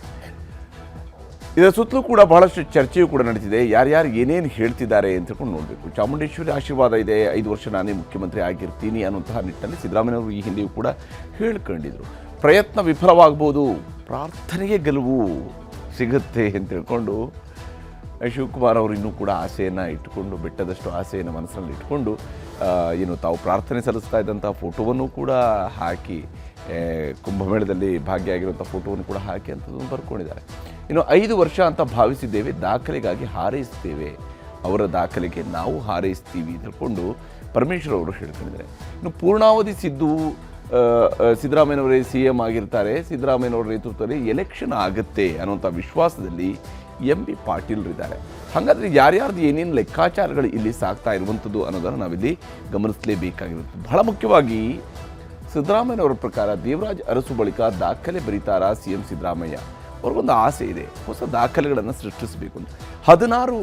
ಇದರ ಸುತ್ತಲೂ ಕೂಡ ಬಹಳಷ್ಟು ಚರ್ಚೆಯೂ ಕೂಡ ನಡೀತಿದೆ. ಯಾರ್ಯಾರು ಏನೇನು ಹೇಳ್ತಿದ್ದಾರೆ ಅಂತ ಹೇಳ್ಕೊಂಡು ನೋಡಬೇಕು. ಚಾಮುಂಡೇಶ್ವರಿ ಆಶೀರ್ವಾದ ಇದೆ. ಐದು ವರ್ಷ ನಾನೇ ಮುಖ್ಯಮಂತ್ರಿ ಆಗಿರ್ತೀನಿ ಅನ್ನುವಂತಹ ನಿಟ್ಟಿನಲ್ಲಿ ಸಿದ್ದರಾಮಯ್ಯವರು ಈ ಹಿಂದೆಯೂ ಕೂಡ ಹೇಳ್ಕೊಂಡಿದ್ರು. ಪ್ರಯತ್ನ ವಿಫಲವಾಗ್ಬೋದು. ಪ್ರಾರ್ಥನೆಗೆ ಗೆಲುವು ಸಿಗುತ್ತೆ ಅಂತ ತಿಳ್ಕೊಂಡು ಶಿವಕುಮಾರ್ ಅವರು ಇನ್ನೂ ಕೂಡ ಆಸೆಯನ್ನು ಇಟ್ಟುಕೊಂಡು, ಬೆಟ್ಟದಷ್ಟು ಆಸೆಯನ್ನು ಮನಸ್ಸಲ್ಲಿ ಇಟ್ಟುಕೊಂಡು ಏನು ತಾವು ಪ್ರಾರ್ಥನೆ ಸಲ್ಲಿಸ್ತಾ ಇದ್ದಂಥ ಫೋಟೋವನ್ನು ಕೂಡ ಹಾಕಿ ಕುಂಭಮೇಳದಲ್ಲಿ ಭಾಗಿಯಾಗಿರುವಂಥ ಫೋಟೋವನ್ನು ಕೂಡ ಹಾಕಿ ಅಂಥದ್ದನ್ನು ಬರ್ಕೊಂಡಿದ್ದಾರೆ. ಇನ್ನು ಐದು ವರ್ಷ ಅಂತ ಭಾವಿಸಿದ್ದೇವೆ, ದಾಖಲೆಗಾಗಿ ಹಾರೈಸ್ತೇವೆ. ಅವರ ದಾಖಲೆಗೆ ನಾವು ಹಾರೈಸ್ತೀವಿ ತಿಳ್ಕೊಂಡು ಪರಮೇಶ್ವರ್ ಅವರು ಹೇಳ್ಕೊಂಡಿದ್ದಾರೆ. ಇನ್ನು ಪೂರ್ಣಾವಧಿ ಸಿದ್ದು ಸಿದ್ದರಾಮಯ್ಯನವರೇ ಸಿ ಎಂ ಆಗಿರ್ತಾರೆ, ಸಿದ್ದರಾಮಯ್ಯನವರ ನೇತೃತ್ವದಲ್ಲಿ ಎಲೆಕ್ಷನ್ ಆಗುತ್ತೆ ಅನ್ನುವಂಥ ವಿಶ್ವಾಸದಲ್ಲಿ ಎಂ ಬಿ ಪಾಟೀಲ್ರಿದ್ದಾರೆ ಹಾಗಾದರೆ ಯಾರ್ಯಾರ್ದು ಏನೇನು ಲೆಕ್ಕಾಚಾರಗಳು ಇಲ್ಲಿ ಸಾಗ್ತಾ ಇರುವಂಥದ್ದು ಅನ್ನೋದನ್ನು ನಾವಿಲ್ಲಿ ಗಮನಿಸಲೇಬೇಕಾಗಿರುತ್ತೆ. ಬಹಳ ಮುಖ್ಯವಾಗಿ ಸಿದ್ದರಾಮಯ್ಯನವರ ಪ್ರಕಾರ ದೇವರಾಜ್ ಅರಸು ಬಳಿಕ ದಾಖಲೆ ಬರೀತಾರ ಸಿ ಎಂ ಸಿದ್ದರಾಮಯ್ಯ? ಅವ್ರಿಗೊಂದು ಆಸೆ ಇದೆ. ಹೊಸ ದಾಖಲೆಗಳನ್ನು ಸೃಷ್ಟಿಸಬೇಕು ಅಂತ. ಹದಿನಾರು,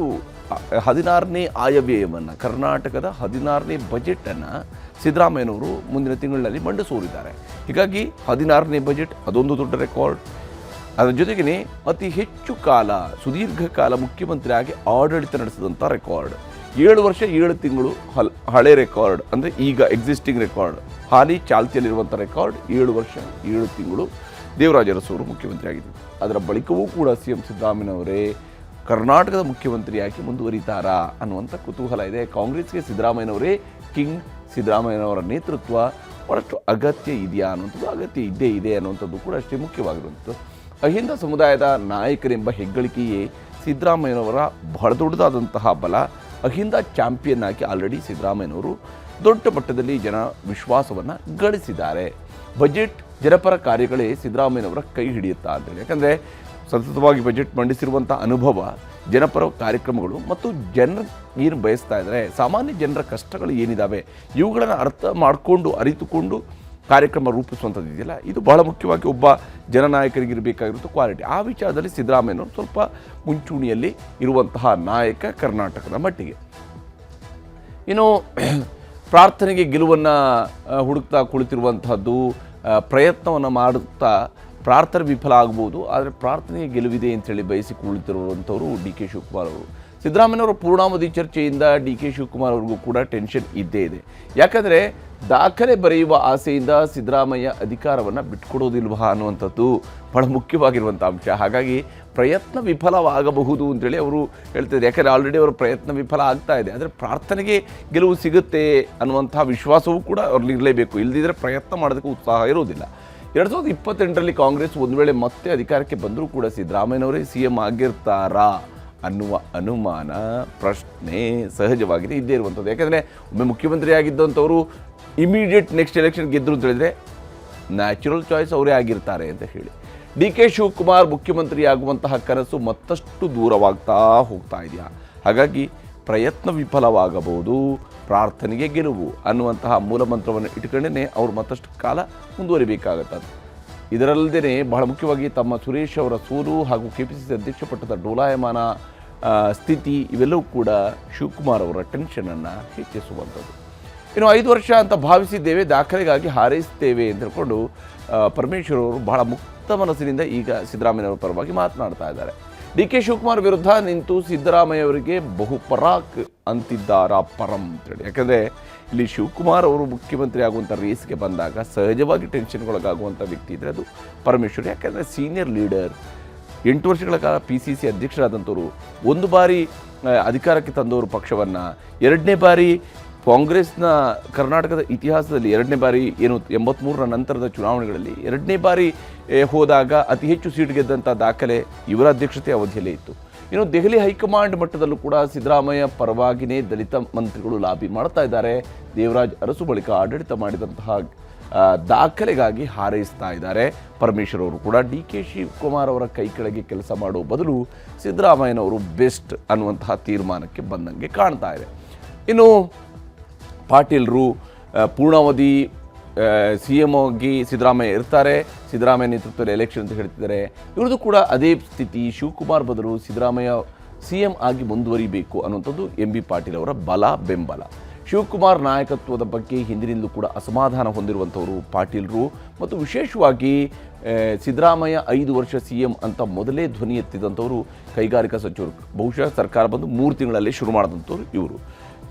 ಹದಿನಾರನೇ ಆಯವ್ಯಯವನ್ನು, ಕರ್ನಾಟಕದ ಹದಿನಾರನೇ ಬಜೆಟನ್ನು ಸಿದ್ದರಾಮಯ್ಯನವರು ಮುಂದಿನ ತಿಂಗಳಲ್ಲಿ ಮಂಡಿಸೋರಿದ್ದಾರೆ. ಹೀಗಾಗಿ ಹದಿನಾರನೇ ಬಜೆಟ್ ಅದೊಂದು ದೊಡ್ಡ ರೆಕಾರ್ಡ್. ಅದರ ಜೊತೆಗೇ ಅತಿ ಹೆಚ್ಚು ಕಾಲ, ಸುದೀರ್ಘ ಕಾಲ ಮುಖ್ಯಮಂತ್ರಿಯಾಗಿ ಆಡಳಿತ ನಡೆಸಿದಂಥ ರೆಕಾರ್ಡ್ ಏಳು ವರ್ಷ, ಏಳು ತಿಂಗಳು ಹಲ್, ಹಳೆ ರೆಕಾರ್ಡ್ ಅಂದರೆ ಈಗ ಎಕ್ಸಿಸ್ಟಿಂಗ್ ರೆಕಾರ್ಡ್ ಹಾಲಿ ಚಾಲ್ತಿಯಲ್ಲಿರುವಂಥ ರೆಕಾರ್ಡ್ ಏಳು ವರ್ಷ, ಏಳು ತಿಂಗಳು ದೇವರಾಜ ಅರಸು ಅವರು ಮುಖ್ಯಮಂತ್ರಿ ಆಗಿದ್ದರು ಅದರ ಬಳಿಕವೂ ಕೂಡ ಸಿ ಎಂ ಸಿದ್ದರಾಮಯ್ಯನವರೇ ಕರ್ನಾಟಕದ ಮುಖ್ಯಮಂತ್ರಿಯಾಗಿ ಮುಂದುವರಿತಾರಾ ಅನ್ನುವಂಥ ಕುತೂಹಲ ಇದೆ. ಕಾಂಗ್ರೆಸ್ಗೆ ಸಿದ್ದರಾಮಯ್ಯನವರೇ ಕಿಂಗ್ ಸಿದ್ದರಾಮಯ್ಯನವರ ನೇತೃತ್ವ ಭಾಳಷ್ಟು ಅಗತ್ಯ ಇದೆಯಾ ಅನ್ನುವಂಥದ್ದು, ಅಗತ್ಯ ಇದ್ದೇ ಇದೆ ಅನ್ನುವಂಥದ್ದು ಕೂಡ ಅಷ್ಟೇ ಮುಖ್ಯವಾಗಿರುವಂಥದ್ದು. ಅಹಿಂದ ಸಮುದಾಯದ ನಾಯಕರೆಂಬ ಹೆಗ್ಗಳಿಕೆಯೇ ಸಿದ್ದರಾಮಯ್ಯನವರ ಬಹಳ ದೊಡ್ಡದಾದಂತಹ ಬಲ. ಅಹಿಂದ ಚಾಂಪಿಯನ್ ಆಗಿ ಆಲ್ರೆಡಿ ಸಿದ್ದರಾಮಯ್ಯನವರು ದೊಡ್ಡ ಮಟ್ಟದಲ್ಲಿ ಜನ ವಿಶ್ವಾಸವನ್ನು ಗಳಿಸಿದ್ದಾರೆ. ಬಜೆಟ್ ಜನಪರ ಕಾರ್ಯಗಳೇ ಸಿದ್ದರಾಮಯ್ಯನವರ ಕೈ ಹಿಡಿಯುತ್ತಾ ಅಂತೇಳಿ ಯಾಕಂದರೆ ಸತತವಾಗಿ ಬಜೆಟ್ ಮಂಡಿಸಿರುವಂಥ ಅನುಭವ ಜನಪರ ಕಾರ್ಯಕ್ರಮಗಳು ಮತ್ತು ಜನರು ಏನು ಬಯಸ್ತಾ ಇದ್ದಾರೆ ಸಾಮಾನ್ಯ ಜನರ ಕಷ್ಟಗಳು ಏನಿದ್ದಾವೆ ಇವುಗಳನ್ನು ಅರ್ಥ ಮಾಡಿಕೊಂಡು, ಅರಿತುಕೊಂಡು ಕಾರ್ಯಕ್ರಮ ರೂಪಿಸುವಂಥದ್ದು ಇದೆಯಲ್ಲ? ಇದು ಬಹಳ ಮುಖ್ಯವಾಗಿ ಒಬ್ಬ ಜನನಾಯಕರಿಗಿರಬೇಕಾಗಿರುವಂಥ ಕ್ವಾಲಿಟಿ ಆ ವಿಚಾರದಲ್ಲಿ ಸಿದ್ದರಾಮಯ್ಯನವರು ಸ್ವಲ್ಪ ಮುಂಚೂಣಿಯಲ್ಲಿ ಇರುವಂತಹ ನಾಯಕ ಕರ್ನಾಟಕದ ಮಟ್ಟಿಗೆ. ಇನ್ನು [CLEARS THROAT] ಪ್ರಾರ್ಥನೆಗೆ ಗೆಲುವನ್ನು ಹುಡುಕ್ತಾ ಕುಳಿತಿರುವಂತಹದ್ದು ಪ್ರಯತ್ನವನ್ನು ಮಾಡುತ್ತಾ ಪ್ರಾರ್ಥನೆ ವಿಫಲ ಆಗ್ಬೋದು, ಆದರೆ ಪ್ರಾರ್ಥನೆಗೆ ಗೆಲುವಿದೆ ಅಂತೇಳಿ ಬಯಸಿ ಕುಳಿತಿರುವಂಥವರು ಡಿ ಕೆ ಶಿವಕುಮಾರ್ ಅವರು. ಸಿದ್ದರಾಮಯ್ಯನವರ ಪೂರ್ಣಾವಧಿ ಚರ್ಚೆಯಿಂದ ಡಿ ಕೆ ಶಿವಕುಮಾರ್ ಅವ್ರಿಗೂ ಕೂಡ ಟೆನ್ಷನ್ ಇದ್ದೇ ಇದೆ. ಯಾಕಂದರೆ ದಾಖಲೆ ಬರೆಯುವ ಆಸೆಯಿಂದ ಸಿದ್ದರಾಮಯ್ಯ ಅಧಿಕಾರವನ್ನು ಬಿಟ್ಕೊಡೋದಿಲ್ವಾ ಅನ್ನುವಂಥದ್ದು ಬಹಳ ಮುಖ್ಯವಾಗಿರುವಂಥ ಅಂಶ. ಹಾಗಾಗಿ ಪ್ರಯತ್ನ ವಿಫಲವಾಗಬಹುದು ಅಂತೇಳಿ ಅವರು ಹೇಳ್ತಿದ್ದಾರೆ. ಯಾಕಂದರೆ ಆಲ್ರೆಡಿ ಅವರ ಪ್ರಯತ್ನ ವಿಫಲ ಆಗ್ತಾ ಇದೆ. ಆದರೆ ಪ್ರಾರ್ಥನೆಗೆ ಗೆಲುವು ಸಿಗುತ್ತೆ ಅನ್ನುವಂಥ ವಿಶ್ವಾಸವೂ ಕೂಡ ಅವ್ರಲ್ಲಿ ಇರಲೇಬೇಕು. ಇಲ್ಲದಿದ್ದರೆ ಪ್ರಯತ್ನ ಮಾಡೋದಕ್ಕೆ ಉತ್ಸಾಹ ಇರೋದಿಲ್ಲ. ಎರಡು ಸಾವಿರದ ಇಪ್ಪತ್ತೆಂಟರಲ್ಲಿ ಕಾಂಗ್ರೆಸ್ ಒಂದು ವೇಳೆ ಮತ್ತೆ ಅಧಿಕಾರಕ್ಕೆ ಬಂದರೂ ಕೂಡ ಸಿದ್ದರಾಮಯ್ಯನವರೇ ಸಿ ಎಂ ಆಗಿರ್ತಾರಾ? ಅನ್ನುವ ಅನುಮಾನ, ಪ್ರಶ್ನೆ ಸಹಜವಾಗಿದೆ, ಇದ್ದೇ ಇರುವಂಥದ್ದು. ಯಾಕೆಂದರೆ ಒಮ್ಮೆ ಮುಖ್ಯಮಂತ್ರಿ ಆಗಿದ್ದಂಥವರು ಇಮಿಡಿಯೇಟ್ ನೆಕ್ಸ್ಟ್ ಎಲೆಕ್ಷನ್ ಗೆದ್ದರು ಅಂತ ಹೇಳಿದರೆ ನ್ಯಾಚುರಲ್ ಚಾಯ್ಸ್ ಅವರೇ ಆಗಿರ್ತಾರೆ ಅಂತ ಹೇಳಿ. ಡಿ ಕೆ ಶಿವಕುಮಾರ್ ಮುಖ್ಯಮಂತ್ರಿ ಆಗುವಂತಹ ಕನಸು ಮತ್ತಷ್ಟು ದೂರವಾಗ್ತಾ ಹೋಗ್ತಾ ಇದೆಯಾ? ಹಾಗಾಗಿ ಪ್ರಯತ್ನ ವಿಫಲವಾಗಬಹುದು, ಪ್ರಾರ್ಥನೆಗೆ ಗೆಲುವು ಅನ್ನುವಂತಹ ಮೂಲಮಂತ್ರವನ್ನು ಇಟ್ಕೊಂಡೇ ಅವರು ಮತ್ತಷ್ಟು ಕಾಲ ಮುಂದುವರಿಬೇಕಾಗುತ್ತದೆ ಇದರಲ್ಲದೆ ಬಹಳ ಮುಖ್ಯವಾಗಿ ತಮ್ಮ ಸುರೇಶ್ ಅವರ ಸೂರು ಹಾಗೂ ಕೆ ಪಿ ಸಿ ಸಿ ಅಧ್ಯಕ್ಷ ಪಟ್ಟದ ಡೋಲಾಯಮಾನ ಸ್ಥಿತಿ ಇವೆಲ್ಲವೂ ಕೂಡ ಶಿವಕುಮಾರ್ ಅವರ ಟೆನ್ಷನನ್ನು ಹೆಚ್ಚಿಸುವಂಥದ್ದು. ಇನ್ನು ಐದು ವರ್ಷ ಅಂತ ಭಾವಿಸಿದ್ದೇವೆ, ದಾಖಲೆಗಾಗಿ ಹಾರೈಸ್ತೇವೆ ಅಂತ ಹೇಳ್ಕೊಂಡು ಪರಮೇಶ್ವರ್ ಅವರು ಬಹಳ ಮುಕ್ತ ಮನಸ್ಸಿನಿಂದ ಈಗ ಸಿದ್ದರಾಮಯ್ಯನವರ ಪರವಾಗಿ ಮಾತನಾಡ್ತಾ ಇದ್ದಾರೆ. ಡಿ ಕೆ ಶಿವಕುಮಾರ್ ವಿರುದ್ಧ ನಿಂತು ಸಿದ್ದರಾಮಯ್ಯ ಅವರಿಗೆ ಬಹುಪರಾಕ್ ಅಂತಿದ್ದಾರಾ ಪರಂ ಅಂತೇಳಿ ಯಾಕಂದರೆ ಇಲ್ಲಿ ಶಿವಕುಮಾರ್ ಅವರು ಮುಖ್ಯಮಂತ್ರಿ ಆಗುವಂಥ ರೇಸ್ಗೆ ಬಂದಾಗ ಸಹಜವಾಗಿ ಟೆನ್ಷನ್ಗೊಳಗಾಗುವಂಥ ವ್ಯಕ್ತಿ ಇದ್ದರೆ ಅದು ಪರಮೇಶ್ವರ್. ಯಾಕಂದರೆ ಸೀನಿಯರ್ ಲೀಡರ್ ಎಂಟು ವರ್ಷಗಳ ಕಾಲ ಪಿ ಸಿ ಸಿ ಅಧ್ಯಕ್ಷರಾದಂಥವರು ಒಂದು ಬಾರಿ ಅಧಿಕಾರಕ್ಕೆ ತಂದವರು ಪಕ್ಷವನ್ನು. ಎರಡನೇ ಬಾರಿ ಕಾಂಗ್ರೆಸ್ನ ಕರ್ನಾಟಕದ ಇತಿಹಾಸದಲ್ಲಿ ಎರಡನೇ ಬಾರಿ ಏನು ಎಂಬತ್ತ್ಮೂರರ ನಂತರದ ಚುನಾವಣೆಗಳಲ್ಲಿ ಎರಡನೇ ಬಾರಿ ಹೋದಾಗ ಅತಿ ಹೆಚ್ಚು ಸೀಟ್ ಗೆದ್ದಂಥ ದಾಖಲೆ ಇವರ ಅಧ್ಯಕ್ಷತೆ ಅವಧಿಯಲ್ಲೇ ಇತ್ತು. ಇನ್ನು ದೆಹಲಿ ಹೈಕಮಾಂಡ್ ಮಟ್ಟದಲ್ಲೂ ಕೂಡ ಸಿದ್ದರಾಮಯ್ಯ ಪರವಾಗಿನೇ ದಲಿತ ಮಂತ್ರಿಗಳು ಲಾಬಿ ಮಾಡ್ತಾ ಇದ್ದಾರೆ. ದೇವರಾಜ್ ಅರಸು ಬಳಿಕ ಆಡಳಿತ ಮಾಡಿದಂತಹ ದಾಖಲೆಗಾಗಿ ಹಾರೈಸ್ತಾ ಇದ್ದಾರೆ. ಪರಮೇಶ್ವರ್ ಅವರು ಕೂಡ ಡಿ ಕೆ ಶಿವಕುಮಾರ್ ಅವರ ಕೈ ಕೆಳಗೆ ಕೆಲಸ ಮಾಡೋ ಬದಲು ಸಿದ್ದರಾಮಯ್ಯನವರು ಬೆಸ್ಟ್ ಅನ್ನುವಂತಹ ತೀರ್ಮಾನಕ್ಕೆ ಬಂದಂಗೆ ಕಾಣ್ತಾ ಇದೆ. ಇನ್ನು ಪಾಟೀಲ್ರು ಪೂರ್ಣಾವಧಿ ಸಿ ಎಂ ಆಗಿ ಸಿದ್ದರಾಮಯ್ಯ ಇರ್ತಾರೆ. ಸಿದ್ದರಾಮಯ್ಯ ನೇತೃತ್ವದಲ್ಲಿ ಎಲೆಕ್ಷನ್ ಅಂತ ಹೇಳ್ತಿದ್ದಾರೆ. ಇವ್ರದ್ದು ಕೂಡ ಅದೇ ಸ್ಥಿತಿ. ಶಿವಕುಮಾರ್ ಬದಲು ಸಿದ್ದರಾಮಯ್ಯ ಸಿ ಎಂ ಆಗಿ ಮುಂದುವರಿಬೇಕು ಅನ್ನುವಂಥದ್ದು ಎಂ ಬಿ ಪಾಟೀಲ್ ಅವರ ಬಲ ಬೆಂಬಲ. ಶಿವಕುಮಾರ್ ನಾಯಕತ್ವದ ಬಗ್ಗೆ ಹಿಂದಿನಿಂದಲೂ ಕೂಡ ಅಸಮಾಧಾನ ಹೊಂದಿರುವಂಥವರು ಪಾಟೀಲ್ರು ಮತ್ತು ವಿಶೇಷವಾಗಿ ಸಿದ್ದರಾಮಯ್ಯ ಐದು ವರ್ಷ ಸಿ ಎಂ ಅಂತ ಮೊದಲೇ ಧ್ವನಿ ಎತ್ತಿದಂಥವರು ಕೈಗಾರಿಕಾ ಸಚಿವರು. ಬಹುಶಃ ಸರ್ಕಾರ ಬಂದು ಮೂರು ತಿಂಗಳಲ್ಲೇ ಶುರು ಮಾಡಿದಂಥವ್ರು ಇವರು.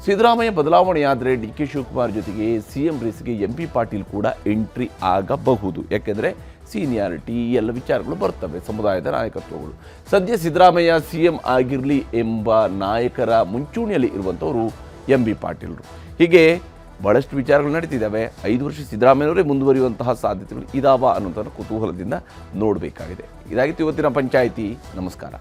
ಸಿದ್ದರಾಮಯ್ಯ ಬದಲಾವಣೆಯಾದರೆ ಡಿ ಕೆ ಶಿವಕುಮಾರ್ ಜೊತೆಗೆ ಸಿ ಎಂ ರೇಸ್ಗೆ ಎಂ ಪಿ ಪಾಟೀಲ್ ಕೂಡ ಎಂಟ್ರಿ ಆಗಬಹುದು. ಯಾಕೆಂದರೆ ಸೀನಿಯಾರಿಟಿ ಎಲ್ಲ ವಿಚಾರಗಳು ಬರ್ತವೆ ಸಮುದಾಯದ ನಾಯಕತ್ವಗಳು. ಸದ್ಯ ಸಿದ್ದರಾಮಯ್ಯ ಸಿ ಎಂ ಆಗಿರಲಿ ಎಂಬ ನಾಯಕರ ಮುಂಚೂಣಿಯಲ್ಲಿ ಇರುವಂಥವರು ಎಂ ಬಿ ಪಾಟೀಲ್ರು. ಹೀಗೆ ಭಾಳಷ್ಟು ವಿಚಾರಗಳು ನಡೀತಿದ್ದಾವೆ. ಐದು ವರ್ಷ ಸಿದ್ದರಾಮಯ್ಯವರೇ ಮುಂದುವರಿಯುವಂತಹ ಸಾಧ್ಯತೆಗಳು ಇದಾವ ಅನ್ನೋದನ್ನು ಕುತೂಹಲದಿಂದ ನೋಡಬೇಕಾಗಿದೆ. ಇದಾಗಿತ್ತು ಇವತ್ತಿನ ಪಂಚಾಯಿತಿ. ನಮಸ್ಕಾರ.